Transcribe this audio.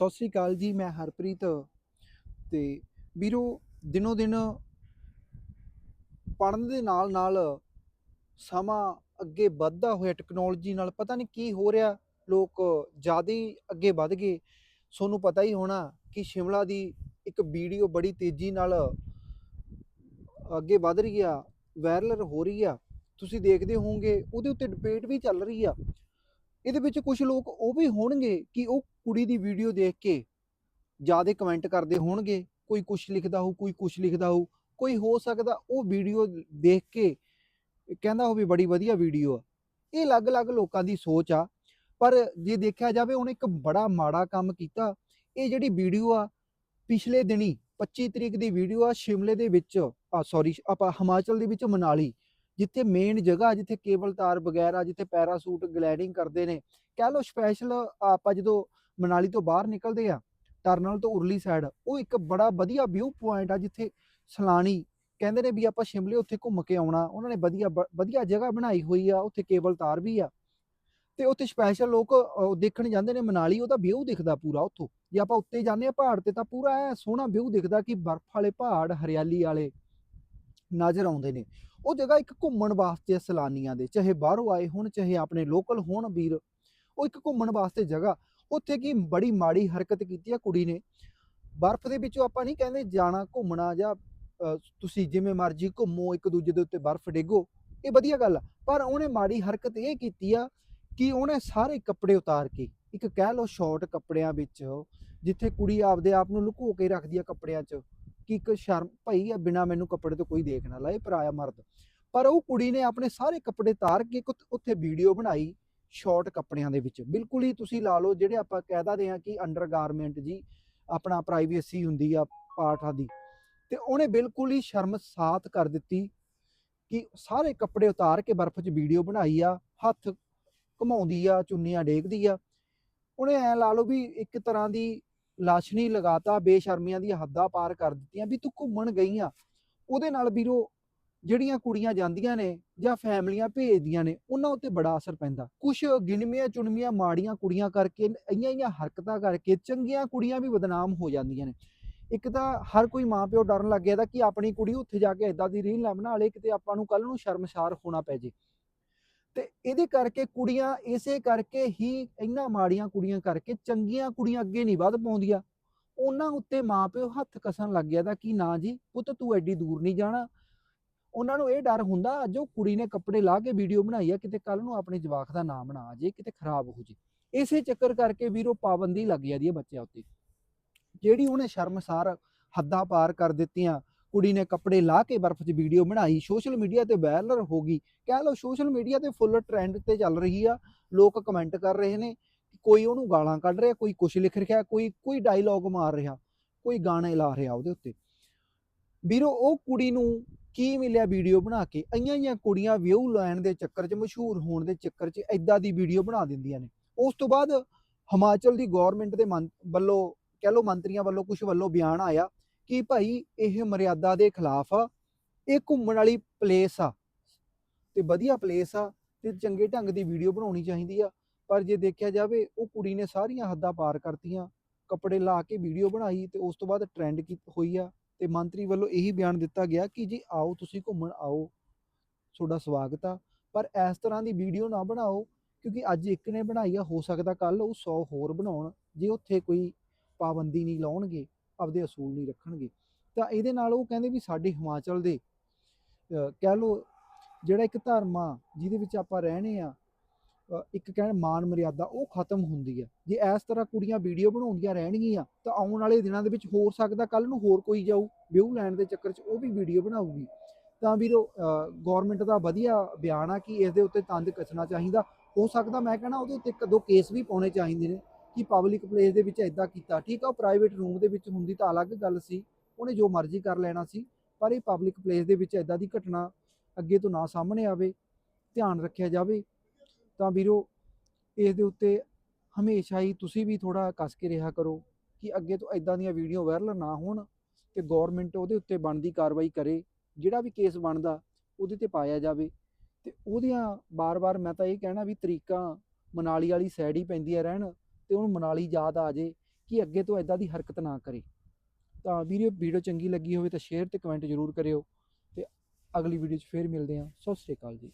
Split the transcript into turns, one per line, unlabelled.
ਸਤਿ ਸ੍ਰੀ ਅਕਾਲ ਜੀ, ਮੈਂ ਹਰਪ੍ਰੀਤ ਤੇ ਵੀਰੋ, ਦਿਨੋ ਦਿਨ ਪੜਨ ਦੇ ਨਾਲ ਨਾਲ ਸਮਾਂ ਅੱਗੇ ਵੱਧਦਾ ਹੋਇਆ ਟੈਕਨੋਲੋਜੀ ਨਾਲ ਪਤਾ ਨਹੀਂ ਕੀ ਹੋ ਰਿਹਾ, ਲੋਕ ਜ਼ਿਆਦਾ ਅੱਗੇ ਵੱਧ ਗਏ। ਤੁਹਾਨੂੰ ਪਤਾ ਹੀ ਹੋਣਾ ਕਿ ਸ਼ਿਮਲਾ ਦੀ ਇੱਕ ਵੀਡੀਓ ਬੜੀ ਤੇਜ਼ੀ ਨਾਲ ਅੱਗੇ ਵੱਧ ਰਹੀ ਆ ਵਾਇਰਲ ਹੋ ਰਹੀ ਆ। ਤੁਸੀਂ ਦੇਖਦੇ ਹੋਵੋਗੇ, ਉਹਦੇ ਉੱਤੇ ਡਿਬੇਟ ਵੀ ਚੱਲ ਰਹੀ ਆ। ਇਹਦੇ ਵਿੱਚ ਕੁਝ ਲੋਕ ਉਹ ਵੀ ਹੋਣਗੇ ਕਿ ਉਹ ਕੁੜੀ ਦੀ ਵੀਡੀਓ ਦੇਖ ਕੇ ਜ਼ਿਆਦਾ ਕਮੈਂਟ ਕਰਦੇ ਹੋਣਗੇ, ਕੋਈ ਕੁਝ ਲਿਖਦਾ ਹੋਊ, ਕੋਈ ਕੁਝ ਲਿਖਦਾ ਹੋਊ, ਕੋਈ ਹੋ ਸਕਦਾ ਉਹ ਵੀਡੀਓ ਦੇਖ ਕੇ ਕਹਿੰਦਾ ਹੋਵੇ ਬੜੀ ਵਧੀਆ ਵੀਡੀਓ ਆ। ਇਹ ਅਲੱਗ-ਅਲੱਗ ਲੋਕਾਂ ਦੀ ਸੋਚ ਆ, ਪਰ ਜੇ ਦੇਖਿਆ ਜਾਵੇ ਉਹਨੇ ਇੱਕ ਬੜਾ ਮਾੜਾ ਕੰਮ ਕੀਤਾ। ਇਹ ਜਿਹੜੀ ਵੀਡੀਓ ਆ, ਪਿਛਲੇ ਦਿਨੀ 25 ਤਰੀਕ ਦੀ ਵੀਡੀਓ ਆ, ਸ਼ਿਮਲੇ ਦੇ ਵਿੱਚ, ਆ ਸੌਰੀ ਆਪਾਂ ਹਿਮਾਚਲ ਦੇ ਵਿੱਚ ਮਨਾਲੀ। ਜਿੱਥੇ ਮੇਨ ਜਗ੍ਹਾ, ਜਿੱਥੇ ਕੇਬਲ ਤਾਰ ਵਗੈਰਾ, ਜਿੱਥੇ ਪੈਰਾਸੂਟ ਗਲਾਈਡਿੰਗ ਕਰਦੇ ਨੇ, ਕਹਿ ਲਓ ਸਪੈਸ਼ਲ ਆਪਾਂ ਜਦੋਂ ਮਨਾਲੀ ਤੋਂ ਬਾਹਰ ਨਿਕਲਦੇ ਆ ਟਰਨਲ ਤੋਂ ਉਰਲੀ ਸਾਈਡ ਉਹ ਇੱਕ ਬੜਾ ਵਧੀਆ ਵਿਊ ਪੁਆਇੰਟ ਆ ਜਿੱਥੇ ਸਲਾਣੀ ਕਹਿੰਦੇ ਨੇ ਵੀ ਆਪਾਂ ਸ਼ਿਮਲੇ ਉੱਥੇ ਘੁੰਮ ਕੇ ਆਉਣਾ, ਉਹਨਾਂ ਨੇ ਵਧੀਆ ਵਧੀਆ ਜਗ੍ਹਾ ਬਣਾਈ ਹੋਈ ਆ, ਉੱਥੇ ਕੇਬਲ ਤਾਰ ਵੀ ਆ। ਤੇ ਉੱਥੇ ਸਪੈਸ਼ਲ ਲੋਕ ਦੇਖਣ ਜਾਂਦੇ ਨੇ ਮਨਾਲੀ, ਉਹਦਾ ਵਿਊ ਦਿਖਦਾ ਪੂਰਾ ਉੱਥੋਂ। ਜੇ ਆਪਾਂ ਉੱਤੇ ਜਾਂਦੇ ਆ ਪਹਾੜ ਤੇ ਤਾਂ ਪੂਰਾ ਐ ਸੋਹਣਾ ਵਿਊ ਦਿਖਦਾ ਕਿ ਬਰਫ਼ ਵਾਲੇ ਪਹਾੜ, ਹਰਿਆਲੀ ਵਾਲੇ ਨਜ਼ਰ ਆਉਂਦੇ ਨੇ। ਉਹ ਜਗ੍ਹਾ ਇੱਕ ਘੁੰਮਣ ਵਾਸਤੇ ਆ ਸੈਲਾਨੀਆਂ ਦੇ, ਚਾਹੇ ਬਾਹਰੋਂ ਆਏ ਹੋਣ, ਚਾਹੇ ਆਪਣੇ ਲੋਕਲ ਹੋਣ ਵੀਰ, ਉਹ ਇੱਕ ਘੁੰਮਣ ਵਾਸਤੇ ਜਗ੍ਹਾ। ਉੱਥੇ ਕੀ ਬੜੀ ਮਾੜੀ ਹਰਕਤ ਕੀਤੀ ਆ ਕੁੜੀ ਨੇ। ਬਰਫ਼ ਦੇ ਵਿੱਚੋਂ ਆਪਾਂ ਨਹੀਂ ਕਹਿੰਦੇ ਜਾਣਾ, ਘੁੰਮਣਾ ਜਾਂ ਤੁਸੀਂ ਜਿਵੇਂ ਮਰਜ਼ੀ ਘੁੰਮੋ, ਇੱਕ ਦੂਜੇ ਦੇ ਉੱਤੇ ਬਰਫ਼ ਡੇਗੋ, ਇਹ ਵਧੀਆ ਗੱਲ ਆ। ਪਰ ਉਹਨੇ ਮਾੜੀ ਹਰਕਤ ਇਹ ਕੀਤੀ ਆ ਕਿ ਉਹਨੇ ਸਾਰੇ ਕੱਪੜੇ ਉਤਾਰ ਕੇ, ਇੱਕ ਕਹਿ ਲਓ ਸ਼ਾਰਟ ਕੱਪੜਿਆਂ ਵਿੱਚ, ਜਿੱਥੇ ਕੁੜੀ ਆਪਦੇ ਆਪ ਨੂੰ ਲੁਕੋ ਕੇ ਰੱਖਦੀ ਆ ਕੱਪੜਿਆਂ 'ਚ ਕਿ ਇੱਕ ਸ਼ਰਮ ਭਈ ਆ, ਬਿਨਾ ਮੈਨੂੰ ਕੱਪੜੇ ਤੋਂ ਕੋਈ ਦੇਖ ਨਾ ਲਾਏ ਪਰਾਇਆ ਮਰਦ। ਪਰ ਉਹ ਕੁੜੀ ਨੇ ਆਪਣੇ ਸਾਰੇ ਕੱਪੜੇ ਤਾਰ ਕੇ ਇੱਕ ਉੱਥੇ- ਵੀਡੀਓ ਬਣਾਈ ਸ਼ਾਰਟ ਕੱਪੜਿਆਂ ਦੇ ਵਿੱਚ। ਬਿਲਕੁਲ ਹੀ ਤੁਸੀਂ ਲਾ ਲਓ, ਜਿਹੜੇ ਆਪਾਂ ਕਹਿ ਦਦੇ ਆ ਕਿ ਅੰਡਰਗਾਰਮੈਂਟ ਜੀ, ਆਪਣਾ ਪ੍ਰਾਈਵੇਸੀ ਹੁੰਦੀ ਆ ਪਾਠਾਂ ਦੀ। ਤੇ ਉਹਨੇ ਬਿਲਕੁਲ ਹੀ ਸ਼ਰਮਸਾਤ ਕਰ ਦਿੱਤੀ ਕਿ ਸਾਰੇ ਕੱਪੜੇ ਉਤਾਰ ਕੇ ਬਰਫ਼ 'ਚ ਵੀਡੀਓ ਬਣਾਈ ਆ, ਹੱਥ ਘੁਮਾਉਂਦੀ ਆ, ਚੁੰਨੀਆਂ ਡੇਗਦੀ ਆ। ਉਹਨੇ ਐ ਲਾ ਲਓ ਵੀ ਇੱਕ ਤਰ੍ਹਾਂ ਦੀ ਲਾਸ਼ਨੀ ਲਗਾਤਾ, ਬੇਸ਼ਰਮੀਆਂ ਦੀਆਂ ਹੱਦਾਂ ਪਾਰ ਕਰ ਦਿੱਤੀਆਂ ਵੀ ਤੂੰ ਘੁੰਮਣ ਗਈ ਉਹਦੇ ਨਾਲ ਵੀਰੋ, ਜਿਹੜੀਆਂ ਕੁੜੀਆਂ ਜਾਂਦੀਆਂ ਨੇ ਜਾਂ ਫੈਮਲੀਆਂ ਭੇਜਦੀਆਂ ਨੇ, ਉਹਨਾਂ ਉੱਤੇ ਬੜਾ ਅਸਰ ਪੈਂਦਾ। ਕੁਝ ਗਿਣਵੀਆਂ ਚੁਣਵੀਆਂ ਮਾੜੀਆਂ ਕੁੜੀਆਂ ਕਰਕੇ ਇਹੀਆਂ ਇਹੀਆਂ ਹਰਕਤਾਂ ਕਰਕੇ ਚੰਗੀਆਂ ਕੁੜੀਆਂ ਵੀ ਬਦਨਾਮ ਹੋ ਜਾਂਦੀਆਂ ਨੇ। ਇੱਕ ਤਾਂ ਹਰ ਕੋਈ ਮਾਪਿਓ ਡਰਨ ਲੱਗ ਗਿਆ ਦਾ ਕਿ ਆਪਣੀ ਕੁੜੀ ਉੱਥੇ ਜਾ ਕੇ ਇਦਾਂ ਦੀ ਰੀਲ ਨਾ ਬਣਾ ਲੇ, ਕਿਤੇ ਆਪਾਂ ਨੂੰ ਕੱਲ ਨੂੰ ਸ਼ਰਮਸ਼ਾਰ ਹੋਣਾ ਪੈ ਜੇ। ਤੇ ਇਹਦੇ ਕਰਕੇ ਕੁੜੀਆਂ ਇਸੇ ਕਰਕੇ ਹੀ ਇੰਨਾ ਮਾੜੀਆਂ ਕੁੜੀਆਂ ਕਰਕੇ ਚੰਗੀਆਂ ਕੁੜੀਆਂ ਅੱਗੇ ਨਹੀਂ ਵੱਧ ਪਾਉਂਦੀਆਂ। ਉਹਨਾਂ ਉੱਤੇ ਮਾਪਿਓ ਹੱਥ ਕਸਣ ਲੱਗ ਗਿਆ ਦਾ ਕਿ ਨਾ ਜੀ, ਪੁੱਤ ਤੂੰ ਐਡੀ ਦੂਰ ਨਹੀਂ ਜਾਣਾ। ਉਹਨਾਂ ਨੂੰ ਇਹ ਡਰ ਹੁੰਦਾ ਜੋ ਕੁੜੀ ਨੇ ਕੱਪੜੇ ਲਾ ਕੇ ਵੀਡੀਓ ਬਣਾਈ ਆ, ਕਿਤੇ ਕੱਲ ਨੂੰ ਆਪਣੇ ਜਵਾਕ ਦਾ ਨਾਮ ਨਾ ਆ ਜੇ, ਕਿਤੇ ਖਰਾਬ ਹੋ ਜੇ। ਇਸੇ ਚੱਕਰ ਕਰਕੇ ਵੀਰੋ ਪਾਬੰਦੀ ਲੱਗ ਜਾਂਦੀ ਹੈ ਬੱਚਿਆਂ ਉੱਤੇ। ਜਿਹੜੀ ਉਹਨੇ ਸ਼ਰਮਸਾਰ ਹੱਦਾਂ ਪਾਰ ਕਰ ਦਿੱਤੀਆਂ ਕੁੜੀ ਨੇ ਕੱਪੜੇ ਲਾ ਕੇ ਬਰਫ਼ 'ਚ ਵੀਡੀਓ ਬਣਾਈ ਸੋਸ਼ਲ ਮੀਡੀਆ ਤੇ ਵਾਇਰਲ ਹੋ ਗਈ। ਕਹਿ ਲਓ ਸੋਸ਼ਲ ਮੀਡੀਆ ਤੇ ਫੁੱਲ ਟ੍ਰੈਂਡ ਤੇ ਚੱਲ ਰਹੀ ਆ, ਲੋਕ ਕਮੈਂਟ ਕਰ ਰਹੇ ਨੇ ਕੋਈ ਉਹਨੂੰ ਗਾਲਾਂ ਕੱਢ ਰਿਹਾ, ਕੋਈ ਕੁਛ ਲਿਖ ਰਿਹਾ, ਕੋਈ ਕੋਈ ਡਾਇਲੌਗ ਮਾਰ ਰਿਹਾ, ਕੋਈ ਗਾਣੇ ਲਾ ਰਿਹਾ ਉਹਦੇ ਉੱਤੇ। ਵੀਰੋ, ਉਹ ਕੁੜੀ ਨੂੰ ਕੀ ਮਿਲਿਆ ਵੀਡੀਓ ਬਣਾ ਕੇ? ਅਈਆਂ ਅਈਆਂ ਕੁੜੀਆਂ ਵਿਊ ਲੈਣ ਦੇ ਚੱਕਰ 'ਚ, ਮਸ਼ਹੂਰ ਹੋਣ ਦੇ ਚੱਕਰ 'ਚ ਐਦਾਂ ਦੀ ਵੀਡੀਓ ਬਣਾ ਦਿੰਦੀਆਂ ਨੇ। ਉਸ ਤੋਂ ਬਾਅਦ ਹਿਮਾਚਲ ਦੀ ਗਵਰਨਮੈਂਟ ਦੇ ਮੰ- ਵੱਲੋਂ, ਕਹਿ ਲਓ ਮੰਤਰੀਆਂ ਵੱਲੋਂ ਕੁਝ ਵੱਲੋਂ ਬਿਆਨ ਆਇਆ ਕਿ ਭਾਈ ਇਹ ਮਰਿਆਦਾ ਦੇ ਖਿਲਾਫ ਆ, ਇਹ ਘੁੰਮਣ ਵਾਲੀ ਪਲੇਸ ਆ। ਤੇ ਵਧੀਆ ਪਲੇਸ ਆ ਤੇ ਚੰਗੇ ਢੰਗ ਦੀ ਵੀਡੀਓ ਬਣਾਉਣੀ ਚਾਹੀਦੀ ਆ। ਪਰ ਜੇ ਦੇਖਿਆ ਜਾਵੇ, ਉਹ ਕੁੜੀ ਨੇ ਸਾਰੀਆਂ ਹੱਦਾਂ ਪਾਰ ਕਰਤੀਆਂ। ਕੱਪੜੇ ਲਾ ਕੇ ਵੀਡੀਓ ਬਣਾਈ ਤੇ ਉਸ ਤੋਂ ਬਾਅਦ ਟ੍ਰੈਂਡ ਕੀ ਹੋਈ ਆ। ਤੇ ਮੰਤਰੀ ਵੱਲੋਂ ਇਹੀ ਬਿਆਨ ਦਿੱਤਾ ਗਿਆ ਕਿ ਜੀ ਆਓ, ਤੁਸੀਂ ਘੁੰਮਣ ਆਓ। ਤੁਹਾਡਾ ਸਵਾਗਤ ਆ। ਪਰ ਇਸ ਤਰ੍ਹਾਂ ਦੀ ਵੀਡੀਓ ਨਾ ਬਣਾਓ, ਕਿਉਂਕਿ ਅੱਜ ਇੱਕ ਨੇ ਬਣਾਈ ਆ, ਹੋ ਸਕਦਾ ਕੱਲ ਉਹ 100 ਹੋਰ ਬਣਾਉਣ, ਜੇ ਉੱਥੇ ਕੋਈ ਪਾਬੰਦੀ ਨਹੀਂ ਲਾਉਣਗੇ। ਆਪਦੇ ਅਸੂਲ ਨਹੀਂ ਰੱਖਣਗੇ। ਤਾਂ ਇਹਦੇ ਨਾਲ ਉਹ ਕਹਿੰਦੇ ਵੀ ਸਾਡੇ ਹਿਮਾਚਲ ਦੇ ਕਹਿ ਲਓ ਜਿਹੜਾ ਇੱਕ ਧਰਮ ਆ, ਜਿਹਦੇ ਵਿੱਚ ਆਪਾਂ ਰਹਿਣੇ ਆ ਇੱਕ ਕਹਿਣ ਮਾਨ ਮਰਿਆਦਾ, ਉਹ ਖਤਮ ਹੁੰਦੀ ਆ। ਜੇ ਇਸ ਤਰ੍ਹਾਂ ਕੁੜੀਆਂ ਵੀਡੀਓ ਬਣਾਉਂਦੀਆਂ ਰਹਿਣਗੀਆਂ, ਤਾਂ ਆਉਣ ਵਾਲੇ ਦਿਨਾਂ ਦੇ ਵਿੱਚ ਹੋ ਸਕਦਾ ਕੱਲ ਨੂੰ ਹੋਰ ਕੋਈ ਜਾਊ, ਵਿਊ ਲੈਣ ਦੇ ਚੱਕਰ 'ਚ ਉਹ ਵੀ ਵੀਡੀਓ ਬਣਾਊਗੀ। ਤਾਂ ਵੀਰੋ ਗਵਰਨਮੈਂਟ ਦਾ ਵਧੀਆ ਬਿਆਨ ਆ ਕਿ ਇਸ ਦੇ ਉੱਤੇ ਤੰਦ ਕੱਸਣਾ ਚਾਹੀਦਾ। ਹੋ ਸਕਦਾ ਮੈਂ ਕਹਿਣਾ ਉਹਦੇ ਉੱਤੇ ਇੱਕ ਦੋ ਕੇਸ ਵੀ ਪਾਉਣੇ ਚਾਹੀਦੇ ਨੇ। ਕਿ ਪਬਲਿਕ ਪਲੇਸ ਦੇ ਵਿੱਚ ਇਦਾਂ ਕੀਤਾ। ਠੀਕ ਆ, ਉਹ ਪ੍ਰਾਈਵੇਟ ਰੂਮ ਦੇ ਵਿੱਚ ਹੁੰਦੀ ਤਾਂ ਅਲੱਗ ਗੱਲ ਸੀ, ਉਹਨੇ ਜੋ ਮਰਜ਼ੀ ਕਰ ਲੈਣਾ ਸੀ, ਪਰ ਇਹ ਪਬਲਿਕ ਪਲੇਸ ਦੇ ਵਿੱਚ ਇਦਾਂ ਦੀ ਘਟਨਾ ਅੱਗੇ ਤੋਂ ਨਾ ਸਾਹਮਣੇ ਆਵੇ, ਧਿਆਨ ਰੱਖਿਆ ਜਾਵੇ, ਤਾਂ ਵੀਰੋ, ਇਸ ਦੇ ਉੱਤੇ ਹਮੇਸ਼ਾ ਹੀ ਤੁਸੀਂ ਵੀ ਥੋੜਾ ਕੱਸ ਕੇ ਰਿਹਾ ਕਰੋ ਕਿ ਅੱਗੇ ਤੋਂ ਇਦਾਂ ਦੀਆਂ ਵੀਡੀਓ ਵਾਇਰਲ ਨਾ ਹੋਣ ਤੇ ਗਵਰਨਮੈਂਟ ਉਹਦੇ ਉੱਤੇ ਬਣਦੀ ਕਾਰਵਾਈ ਕਰੇ, ਜਿਹੜਾ ਵੀ ਕੇਸ ਬਣਦਾ, ਉਹਦੇ ਤੇ ਪਾਇਆ ਜਾਵੇ। ਤੇ ਉਹਦੀਆਂ ਬਾਰ-ਬਾਰ ਮੈਂ ਤਾਂ ਇਹ ਕਹਿਣਾ ਵੀ ਤਰੀਕਾ ਮਨਾਲੀ ਵਾਲੀ ਸਾਈਡ ਹੀ ਪੈਂਦੀਆਂ ਰਹਿਣ ਤੇ ਉਹਨੂੰ ਮਨਾਲੀ ਯਾਦ ਆ ਜੇ ਕਿ ਅੱਗੇ ਤੋਂ ਐਦਾਂ ਦੀ ਹਰਕਤ ਨਾ ਕਰੇ। ਤਾਂ ਵੀਡੀਓ ਵੀਡੀਓ ਚੰਗੀ ਲੱਗੀ ਹੋਵੇ ਤਾਂ ਸ਼ੇਅਰ ਤੇ ਕਮੈਂਟ ਜ਼ਰੂਰ ਕਰਿਓ ਤੇ ਅਗਲੀ ਵੀਡੀਓ 'ਚ ਫੇਰ ਮਿਲਦੇ ਹਾਂ। ਸਤਿ ਸ਼੍ਰੀ ਅਕਾਲ ਜੀ।